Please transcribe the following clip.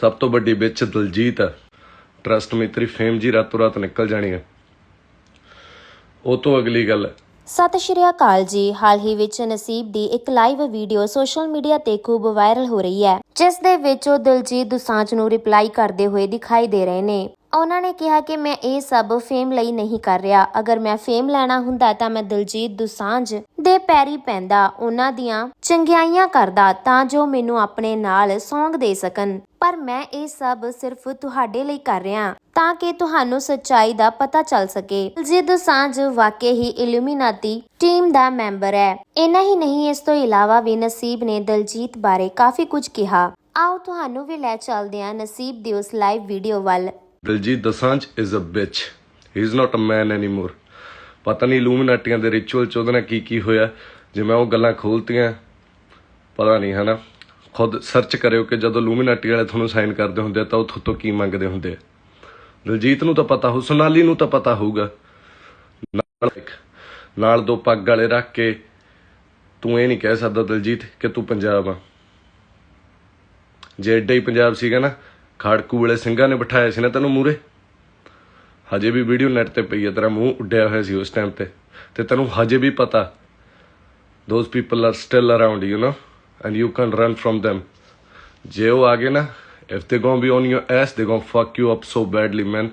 ਸਭ ਤੋਂ ਵੱਡੀ ਵਿੱਚ ਦਲਜੀਤ ਟਰਸਟ ਮੀ ਫੇਮ ਜੀ ਰਾਤੋਂ ਰਾਤ ਨਿਕਲ ਜਾਣੀ ਹੈ। ਉਹ ਤੋਂ ਅਗਲੀ ਗੱਲ ਸਤਿ ਸ਼੍ਰੀ ਅਕਾਲ ਜੀ। ਹਾਲ ਹੀ ਵਿੱਚ ਨਸੀਬ ਦੀ ਇੱਕ ਲਾਈਵ ਵੀਡੀਓ ਸੋਸ਼ਲ ਮੀਡੀਆ ਤੇ ਖੂਬ ਵਾਇਰਲ ਹੋ ਰਹੀ ਹੈ, ਜਿਸ ਦੇ ਵਿੱਚ ਉਹ ਦਿਲਜੀਤ ਦੁਸਾਂਝ ਨੂੰ ਰਿਪਲਾਈ ਕਰਦੇ ਹੋਏ ਦਿਖਾਈ ਦੇ ਰਹੇ ਨੇ। ਉਹਨਾਂ ਨੇ ਕਿਹਾ ਕਿ ਮੈਂ ਇਹ ਸਭ ਫੇਮ ਲਈ ਨਹੀਂ ਕਰ ਰਿਹਾ। ਅਗਰ ਮੈਂ ਫੇਮ ਲੈਣਾ ਹੁੰਦਾ ਤਾਂ ਮੈਂ ਦਿਲਜੀਤ ਦੁਸਾਂਝ ਦੇ ਪੈਰੀ ਪੈਂਦਾ, ਉਹਨਾਂ ਦੀਆਂ ਚੰਗਿਆਈਆਂ ਕਰਦਾ ਤਾਂ ਜੋ ਮੈਨੂੰ ਆਪਣੇ ਨਾਲ Song ਦੇ ਸਕਣ। ਪਰ ਮੈਂ ਇਹ ਸਭ ਸਿਰਫ ਤੁਹਾਡੇ ਲਈ ਕਰ ਰਿਹਾ ਤਾਂ ਕਿ ਤੁਹਾਨੂੰ ਸੱਚਾਈ ਦਾ ਪਤਾ ਚੱਲ ਸਕੇ। ਦਿਲਜੀਤ ਦੁਸਾਂਝ ਵਾਕਈ ਹੀ ਇਲੂਮੀਨਾਤੀ ਟੀਮ ਦਾ ਮੈਂਬਰ ਹੈ। ਇੰਨਾ ਹੀ ਨਹੀਂ, ਇਸ ਤੋਂ ਇਲਾਵਾ ਵੀ ਨਸੀਬ ਨੇ ਦਿਲਜੀਤ ਬਾਰੇ ਕਾਫੀ ਕੁਝ ਕਿਹਾ। ਆਓ ਤੁਹਾਨੂੰ ਵੀ ਲੈ ਚੱਲਦੇ ਹਾਂ ਨਸੀਬ ਦੀ ਉਸ ਲਾਈਵ ਵੀਡੀਓ ਵੱਲ। Diljit Dosanjh is a bitch he is not a man anymore ਪਤਾ ਨਹੀਂ ਲੂਮੀਨਾਟੀਆਂ ਦੇ ਰਿਚੁਅਲ ਚ ਉਹਦੇ ਨਾਲ ਕੀ ਕੀ ਹੋਇਆ। ਜੇ ਮੈਂ ਉਹ ਗੱਲਾਂ ਖੋਲਤੀਆਂ, ਪਤਾ ਨਹੀਂ, ਹਨਾ? ਖੁਦ ਸਰਚ ਕਰਿਓ ਕਿ ਜਦੋਂ ਲੂਮੀਨਾਟੀ ਵਾਲੇ ਤੁਹਾਨੂੰ ਸਾਈਨ ਕਰਦੇ ਹੁੰਦੇ ਤਾਂ ਉਹ ਤੁਹਾਤੋਂ ਕੀ ਮੰਗਦੇ ਹੁੰਦੇ ਦਿਲਜੀਤ ਨੂੰ ਤਾਂ ਪਤਾ ਹੋ ਸੋਨਾਲੀ ਨੂੰ ਤਾਂ ਪਤਾ ਹੋਊਗਾ। ਨਾਲ ਨਾਲ ਦੋ ਪੱਗ ਵਾਲੇ ਰੱਖ ਕੇ ਤੂੰ ਇਹ ਨਹੀਂ ਕਹਿ ਸਕਦਾ ਦਿਲਜੀਤ ਕਿ ਤੂੰ ਪੰਜਾਬ ਆ। ਜੇ ਏਡਾ ਹੀ ਪੰਜਾਬ ਸੀਗਾ ਨਾ ਖਾੜਕੂ ਵਾਲੇ ਸਿੰਘਾਂ ਨੇ ਬਿਠਾਇਆ ਸੀ ਨਾ ਤੈਨੂੰ ਮੂਰੇ ਹਜੇ ਵੀ ਵੀਡੀਓ ਨੈਟ ਤੇ ਪਈ ਹੈ ਤੇਰਾ ਮੂੰਹ ਉੱਡਿਆ ਹੋਇਆ ਸੀ ਉਸ ਟਾਈਮ ਤੇ। ਤੇ ਤੈਨੂੰ ਹਜੇ ਵੀ ਪਤਾ those people are still around you know and you can run from them. ਜੇ ਉਹ ਆ ਗਏ ਨਾ if they gonna be on your ass they gonna fuck you up so badly man